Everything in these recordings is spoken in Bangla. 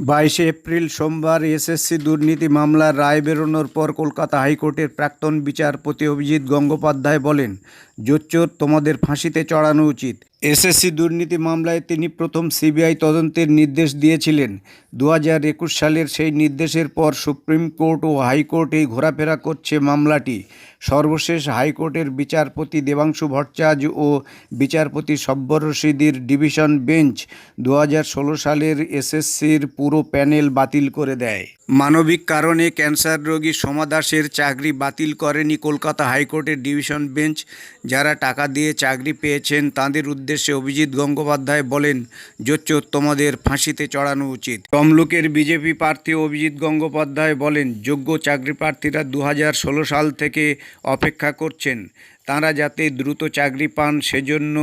বাইশে এপ্রিল সোমবার এসএসসি দুর্নীতি মামলার রায় বেরোনোর পর কলকাতা হাইকোর্টের প্রাক্তন বিচারপতি অভিজিৎ গঙ্গোপাধ্যায় বলেন জোচ্চোর তোমাদের ফাঁসিতে চড়ানো উচিত। এসএসসি দুর্নীতি মামলায় তিনি প্রথম সিবিআই তদন্তের নির্দেশ দিয়েছিলেন। দু হাজার একুশ সালের সেই নির্দেশের পর সুপ্রিম কোর্ট ও হাইকোর্টেই ঘোরাফেরা করছে মামলাটি। সর্বশেষ হাইকোর্টের বিচারপতি দেবাংশু ভট্টাচার্য ও বিচারপতি সব্বর রশিদির ডিভিশন বেঞ্চ দু সালের এসএসসির পুরো প্যানেল বাতিল করে দেয়। মানবিক কারণে ক্যান্সার রোগী সোমা দাসের চাকরি বাতিল করেনি কলকাতা হাইকোর্টের ডিভিশন বেঞ্চ। যারা টাকা দিয়ে চাকরি পেয়েছেন, তাদের উদ্দেশ্যে অভিজিৎ গঙ্গোপাধ্যায় বলেন জোচ্চোর তোমাদের ফাঁসিতে চড়ানো উচিত। তমলুকের বিজেপি প্রার্থী অভিজিৎ গঙ্গোপাধ্যায় বলেন, যোগ্য চাকরি প্রার্থীরা দু সাল থেকে অপেক্ষা করছেন। তাঁরা যাতে দ্রুত চাকরি পান সেজন্য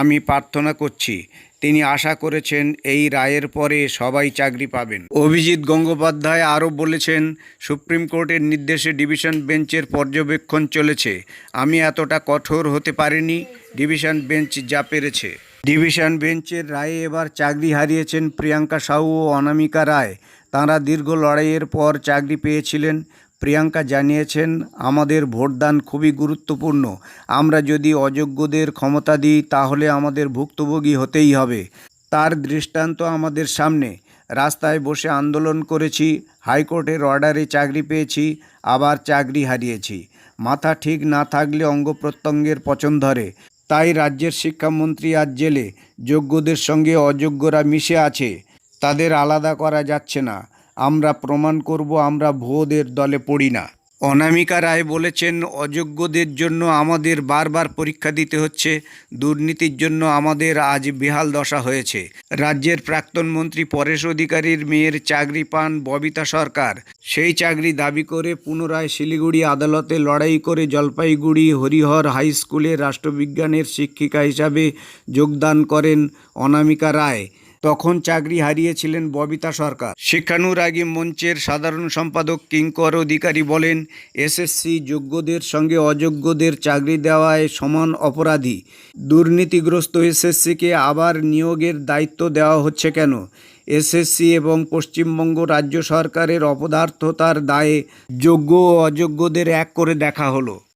আমি প্রার্থনা করছি। তিনি আশা করেছেন এই রায়ের পরে সবাই চাকরি পাবেন। অভিজিৎ গঙ্গোপাধ্যায় আরও বলেছেন, সুপ্রিম কোর্টের নির্দেশে ডিভিশন বেঞ্চের পর্যবেক্ষণ চলেছে। আমি এতটা কঠোর হতে পারিনি, ডিভিশন বেঞ্চ যা পেরেছে। ডিভিশন বেঞ্চের রায়ে এবার চাকরি হারিয়েছেন প্রিয়াঙ্কা সাহু ও অনামিকা রায়। তাঁরা দীর্ঘ লড়াইয়ের পর চাকরি পেয়েছিলেন। প্রিয়াঙ্কা জানিয়েছেন, আমাদের ভোটদান খুবই গুরুত্বপূর্ণ। আমরা যদি অযোগ্যদের ক্ষমতা দিই, তাহলে আমাদের ভুক্তভোগী হতেই হবে। তার দৃষ্টান্ত আমাদের সামনে। রাস্তায় বসে আন্দোলন করেছি, হাইকোর্টের অর্ডারে চাকরি পেয়েছি, আবার চাকরি হারিয়েছি। মাথা ঠিক না থাকলে অঙ্গ প্রত্যঙ্গের পচন ধরে। তাই রাজ্যের শিক্ষামন্ত্রী আজ জেলে। যোগ্যদের সঙ্গে অযোগ্যরা মিশে আছে। তাদের আলাদা করা যাচ্ছে না। আমরা প্রমাণ করব, আমরা ভোদের দলে পড়ি না। অনামিকা রায় বলেছেন, অযোগ্যদের জন্য আমাদের বারবার পরীক্ষা দিতে হচ্ছে, দুর্নীতির জন্য আমাদের আজ বেহাল দশা হয়েছে। রাজ্যের প্রাক্তন মন্ত্রী পরেশ অধিকারীর মেয়ের চাকরি পান ববিতা সরকার। সেই চাকরি দাবি করে পুনরায় শিলিগুড়ি আদালতে লড়াই করে জলপাইগুড়ি হরিহর হাই স্কুলে রাষ্ট্রবিজ্ঞানের শিক্ষিকা হিসাবে যোগদান করেন অনামিকা রায়। তখন চাকরি হারিয়েছিলেন ববিতা সরকার। শিক্ষানুরাগী মঞ্চের সাধারণ সম্পাদক কিঙ্কর অধিকারী বলেন, এসএসসি যোগ্যদের সঙ্গে অযোগ্যদের চাকরি দেওয়ায় সমান অপরাধী। দুর্নীতিগ্রস্ত এসএসসিকে আবার নিয়োগের দায়িত্ব দেওয়া হচ্ছে কেন? এসএসসি এবং পশ্চিমবঙ্গ রাজ্য সরকারের অপদার্থতার দায়ে যোগ্য ও অযোগ্যদের এক করে দেখা হলো।